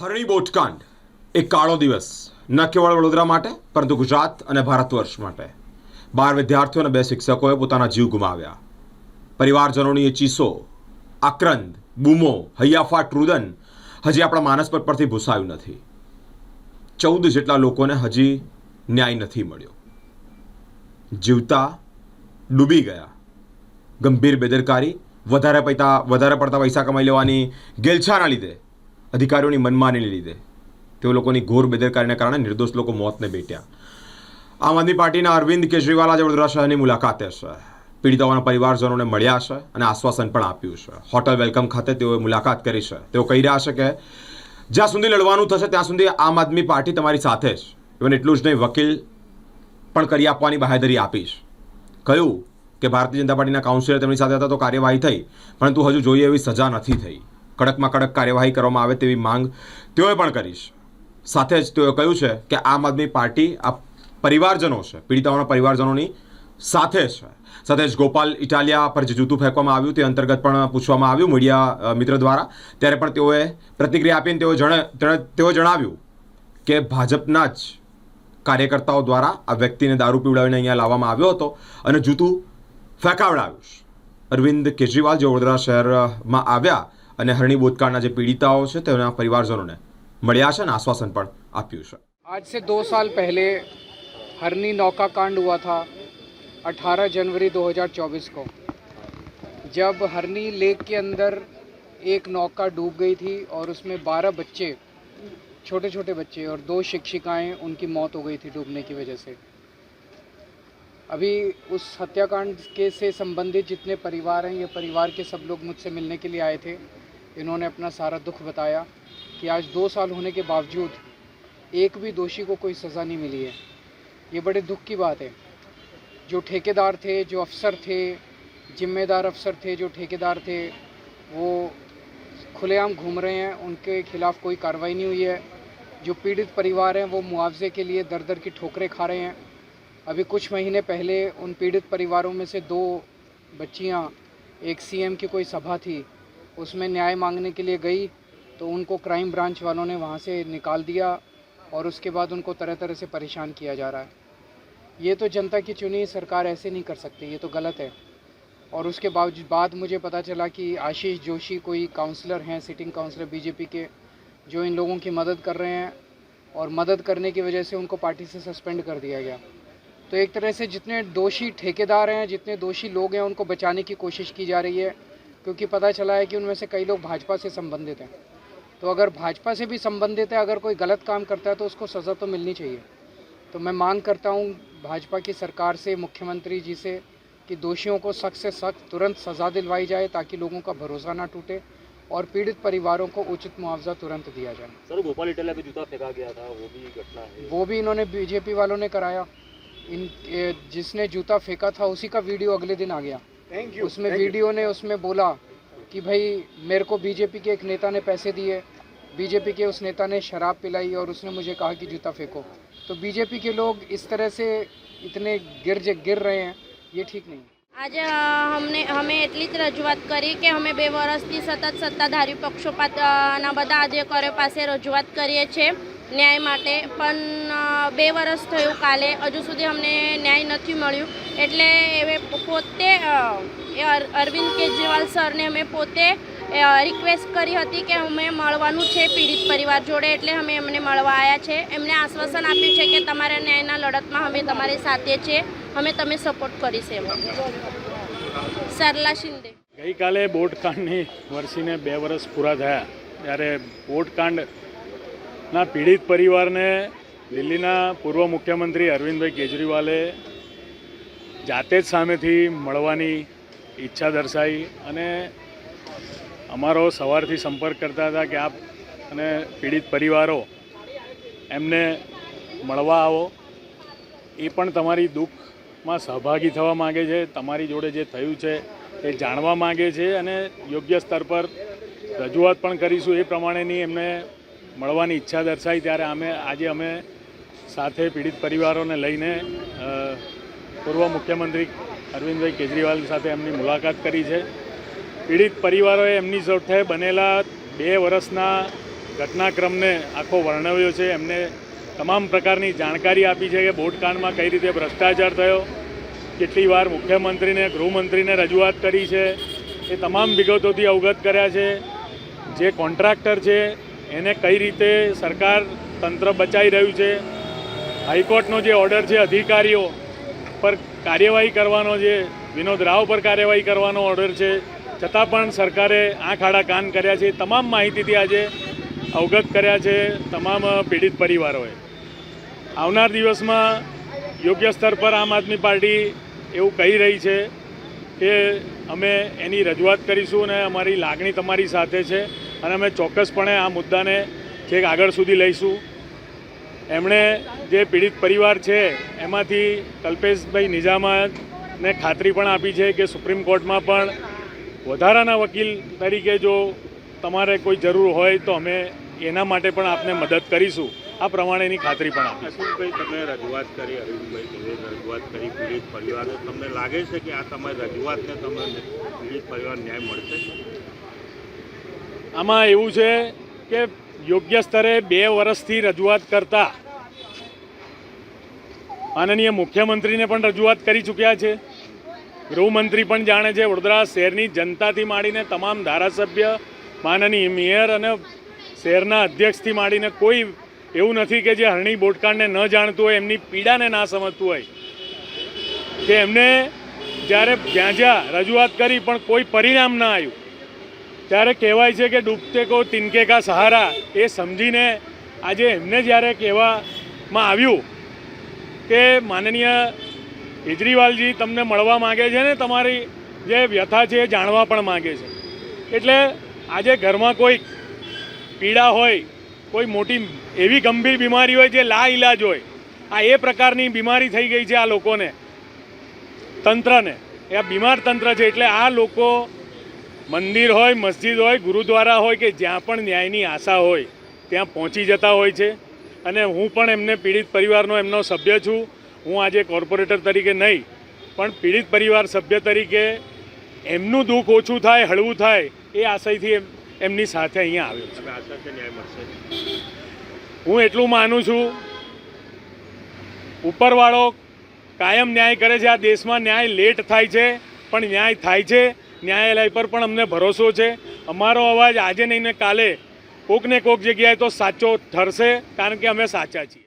હરણી એક કાળો દિવસ. ન કેવળ વડોદરા માટે, પરંતુ ગુજરાત અને ભારત વર્ષ માટે. બાર વિદ્યાર્થીઓ અને બે શિક્ષકોએ પોતાના જીવ ગુમાવ્યા. પરિવારજનોની એ ચીસો, આક્રંદ, બૂમો, હૈયાફાટ, રુદન, હજી આપણા માનસ પર પરથી ભૂસાયું નથી. ચૌદ જેટલા લોકોને હજી ન્યાય નથી મળ્યો. જીવતા ડૂબી ગયા. ગંભીર બેદરકારી, વધારે પૈતા, વધારે પડતા પૈસા કમાઈ લેવાની ગેલછાના લીધે અધિકારીઓની મનમાનીને લીધે. તેઓ લોકોની ઘોર બેદરકારીને કારણે નિર્દોષ લોકો મોતને બેટ્યા આમ આદમી પાર્ટીના અરવિંદ કેજરીવાલ આજે વડોદરા શહેરની મુલાકાતે છે. પીડિતાઓના પરિવારજનોને મળ્યા છે અને આશ્વાસન પણ આપ્યું છે. હોટલ વેલકમ ખાતે તેઓએ મુલાકાત કરી છે. તેઓ કહી રહ્યા છે કે, જ્યાં સુધી લડવાનું થશે, ત્યાં સુધી આમ આદમી પાર્ટી તમારી સાથે જ. ઇવન એટલું જ નહીં, વકીલ પણ કરી આપવાની બાહેધરી આપીશ કહ્યું કે, ભારતીય જનતા પાર્ટીના કાઉન્સિલર તેમની સાથે હતા તો કાર્યવાહી થઈ. પરંતુ હજુ જોઈએ એવી સજા નથી થઈ. કડકમાં કડક કાર્યવાહી કરવામાં આવે તેવી માંગ તેઓએ પણ કરી છે. સાથે જ તેઓએ કહ્યું છે કે આમ આદમી પાર્ટી આ પરિવારજનો છે, પીડિતાઓના પરિવારજનોની સાથે છે. સાથે જ ગોપાલ ઇટાલિયા પર જે જૂતું ફેંકવામાં આવ્યું તે અંતર્ગત પણ પૂછવામાં આવ્યું મીડિયા મિત્ર દ્વારા. ત્યારે પણ તેઓએ પ્રતિક્રિયા આપીને તેઓ જણ તેઓ જણાવ્યું કે ભાજપના જ કાર્યકર્તાઓ દ્વારા આ વ્યક્તિને દારૂ પીવડાવીને અહીંયા લાવવામાં આવ્યો હતો અને જૂતું ફેંકાવડાવ્યું અરવિંદ કેજરીવાલ જે વડોદરા શહેરમાં આવ્યા અને હરણી બોધકાળના જે પીડિતાઓ છે તેના પરિવારજનોને મળ્યા છે અને આશ્વાસન પણ આપ્યું છે आज से दो साल पहले हरनी नौका कांड हुआ था 18 जनवरी 2024 को जब हरनी लेक के अंदर एक नौका डूब गई थी और उसमें 12 बच्चे छोटे छोटे बच्चे और दो शिक्षिकाएं उनकी मौत हो गई थी डूबने की वजह से अभी उस हत्याकांड के से संबंधित जितने परिवार हैं ये परिवार के सब लोग मुझसे मिलने के लिए आए थे इन्होंने अपना सारा दुख बताया कि आज दो साल होने के बावजूद एक भी दोषी को कोई सज़ा नहीं मिली है। ये बड़े दुख की बात है। जो ठेकेदार थे, जो अफसर थे, जिम्मेदार अफसर थे, जो ठेकेदार थे, वो खुलेआम घूम रहे हैं। उनके खिलाफ़ कोई कार्रवाई नहीं हुई है। जो पीड़ित परिवार हैं, वो मुआवजे के लिए दर दर की ठोकरें खा रहे हैं। अभी कुछ महीने पहले उन पीड़ित परिवारों में से दो बच्चियाँ, एक सीएम की कोई सभा थी उसमें न्याय मांगने के लिए गई तो उनको क्राइम ब्रांच वालों ने वहाँ से निकाल दिया और उसके बाद उनको तरह तरह से परेशान किया जा रहा है। ये तो जनता की चुनी सरकार ऐसे नहीं कर सकती, ये तो गलत है। और उसके बावजूद बाद मुझे पता चला कि आशीष जोशी कोई काउंसलर हैं सिटिंग काउंसलर बीजेपी के, जो इन लोगों की मदद कर रहे हैं और मदद करने की वजह से उनको पार्टी से सस्पेंड कर दिया गया। तो एक तरह से जितने दोषी ठेकेदार हैं, जितने दोषी लोग हैं, उनको बचाने की कोशिश की जा रही है। क्योंकि पता चला है कि उनमें से कई लोग भाजपा से संबंधित हैं। तो अगर भाजपा से भी संबंधित है अगर कोई गलत काम करता है तो उसको सज़ा तो मिलनी चाहिए। तो मैं मांग करता हूँ भाजपा की सरकार से मुख्यमंत्री जी से कि दोषियों को सख्त से सख्त तुरंत सज़ा दिलवाई जाए ताकि लोगों का भरोसा ना टूटे और पीड़ित परिवारों को उचित मुआवजा तुरंत दिया जाए। सर गोपाल इटालिया पे जूता फेंका गया था वो भी घटना है। वो भी इन्होंने बीजेपी वालों ने कराया। इन जिसने जूता फेंका था उसी का वीडियो अगले दिन आ गया। थैंक उसमें वीडियो ने उसमें बोला कि भाई मेरे को बीजेपी के एक नेता ने पैसे दिए बीजेपी के उस नेता ने शराब पिलाई और उसने मुझे कहा कि जूता फेंको तो बीजेपी के लोग इस तरह से इतने गिर गिर रहे हैं ये ठीक नहीं है આજે અ, અમને અમે એટલી જ રજૂઆત કરી કે અમે બે વર્ષથી સતત સત્તાધારી પક્ષોપાતના બધા અધિકારીઓ પાસે રજૂઆત કરીએ છીએ ન્યાય માટે. પણ બે વર્ષ થયું કાલે. હજુ સુધી અમને ન્યાય નથી મળ્યું. એટલે એ પોતે એ અરવિંદ કેજરીવાલ સરને અમે પોતે રિક્વેસ્ટ કરી હતી કે અમે મળવાનું છે પીડિત પરિવાર જોડે. એટલે અમે એમને મળવા આવ્યા છે. એમને આશ્વાસન આપ્યું છે કે તમારા ન્યાયના લડતમાં અમે તમારી સાથે છીએ અમે તમે સપોર્ટ કરીશું એમ. સરલા શિંદે. ગઈકાલે બોટકાંડની વર્ષીને બે વર્ષ પૂરા થયા. ત્યારે બોટકાંડના પીડિત પરિવારને દિલ્હીના પૂર્વ મુખ્યમંત્રી અરવિંદભાઈ કેજરીવાલે જાતે જ સામેથી મળવાની ઈચ્છા દર્શાવી અને અમારો સવારથી સંપર્ક કરતા હતા કે આપ અને પીડિત પરિવારો એમને મળવા આવો. એ પણ તમારી દુઃખમાં સહભાગી થવા માગે છે, તમારી જોડે જે થયું છે એ જાણવા માગે છે અને યોગ્ય સ્તર પર રજૂઆત પણ કરીશું. એ પ્રમાણેની એમને મળવાની ઈચ્છા દર્શાવી ત્યારે અમે આજે અમે સાથે પીડિત પરિવારોને લઈને પૂર્વ મુખ્યમંત્રી અરવિંદભાઈ કેજરીવાલ સાથે એમની મુલાકાત કરી છે. પીડિત પરિવારોએ એમની સાથે બનેલા બે વર્ષના ઘટનાક્રમને આખો વર્ણવ્યો છે. એમને તમામ પ્રકારની જાણકારી આપી છે કે બોટકાંડમાં કઈ રીતે ભ્રષ્ટાચાર થયો, કેટલી વાર મુખ્યમંત્રીને, ગૃહમંત્રીને રજૂઆત કરી છે. એ તમામ વિગતોથી અવગત કર્યા છે. જે કોન્ટ્રાક્ટર છે એને કઈ રીતે સરકાર તંત્ર બચાવી રહ્યું છે? હાઈકોર્ટનો જે ઓર્ડર છે, અધિકારીઓ પર કાર્યવાહી કરવાનો જે, વિનોદ રાવ પર કાર્યવાહી કરવાનો ઓર્ડર છે, છતાં પણ સરકારે આંખ આડા કાન કર્યા છે. તમામ માહિતીથી આજે અવગત કર્યા છે તમામ પીડિત પરિવારોએ. આવનાર દિવસમાં યોગ્ય સ્તર પર આમ આદમી પાર્ટી એવું કહી રહી છે કે અમે એની રજૂઆત કરીશું અને અમારી લાગણી તમારી સાથે છે. અને અમે ચોક્કસપણે આ મુદ્દાને છેક આગળ સુધી લઈશું. એમણે જે પીડિત પરિવાર છે, એમાંથી કલ્પેશભાઈ નિઝામાને ખાતરી પણ આપી છે કે સુપ્રીમ કોર્ટમાં પણ વધારાના વકીલ તરીકે જો તમારે કોઈ જરૂર હોય તો અમે એના માટે પણ આપને મદદ કરીશું. આ પ્રમાણેની ખાતરી પણ આપી. છે અશ્વિનભાઈ તમે રજૂઆત કરી, અરવિંદભાઈ રજૂઆત કરી પીડિત પરિવારને. તમને લાગે છે કે આ તમારી રજૂઆતને તમને પીડિત પરિવાર ન્યાય મળશે? આમાં એવું છે કે યોગ્ય સ્તરે બે વર્ષથી રજૂઆત કરતા માનનીય મુખ્યમંત્રીને પણ રજૂઆત કરી ચૂક્યા છે. ગૃહમંત્રી પણ જાણે છે વડોદરા શહેરની જનતાથી માંડીને તમામ ધારાસભ્ય, માનનીય મેયર અને શહેરના અધ્યક્ષથી માંડીને કોઈ એવું નથી કે જે હરણી બોટકાણને ન જાણતું હોય, એમની પીડાને ના સમજતું હોય. કે એમને જ્યારે જ્યાં જ્યાં રજૂઆત કરી પણ કોઈ પરિણામ ના આવ્યું. ત્યારે કહેવાય છે કે ડૂબતે કો તિનકે કા સહારા એ સમજીને આજે એમને જ્યારે કહેવામાં આવ્યું કે માનનીય કેજરીવાલજી તમને મળવા માગે છે ને તમારી જે વ્યથા છે એ જાણવા પણ માગે છે. એટલે આજે ઘરમાં કોઈ પીડા હોય, કોઈ મોટી એવી ગંભીર બીમારી હોય જે લા ઈલાજ હોય, આ એ પ્રકારની બીમારી થઈ ગઈ છે આ લોકોને, તંત્રને. એ બીમાર તંત્ર છે એટલે આ લોકો મંદિર હોય મસ્જિદ હોય ગુરુદ્વારા હોય કે જ્યાં પણ ન્યાયની આશા હોય ત્યાં પહોંચી જતા હોય છે. અને હું પણ એમને પીડિત પરિવારનો એમનો સભ્ય છું. હું આજે કોર્પોરેટર તરીકે નહીં પણ પીડિત પરિવાર સભ્ય તરીકે એમનું દુઃખ ઓછું થાય હળવું થાય એ આશયથી એમ- એમની સાથે અહીંયા આવ્યો છું. હું એટલું માનું છું ઉપરવાળો કાયમ ન્યાય કરે છે. આ દેશમાં ન્યાય લેટ થાય છે પણ ન્યાય થાય છે. ન્યાયાલય પર પણ અમને ભરોસો છે. અમારો અવાજ આજે નહીં ને કાલે કોક ને કોક જગ્યાએ તો સાચો ઠરશે, કારણ કે અમે સાચા છીએ.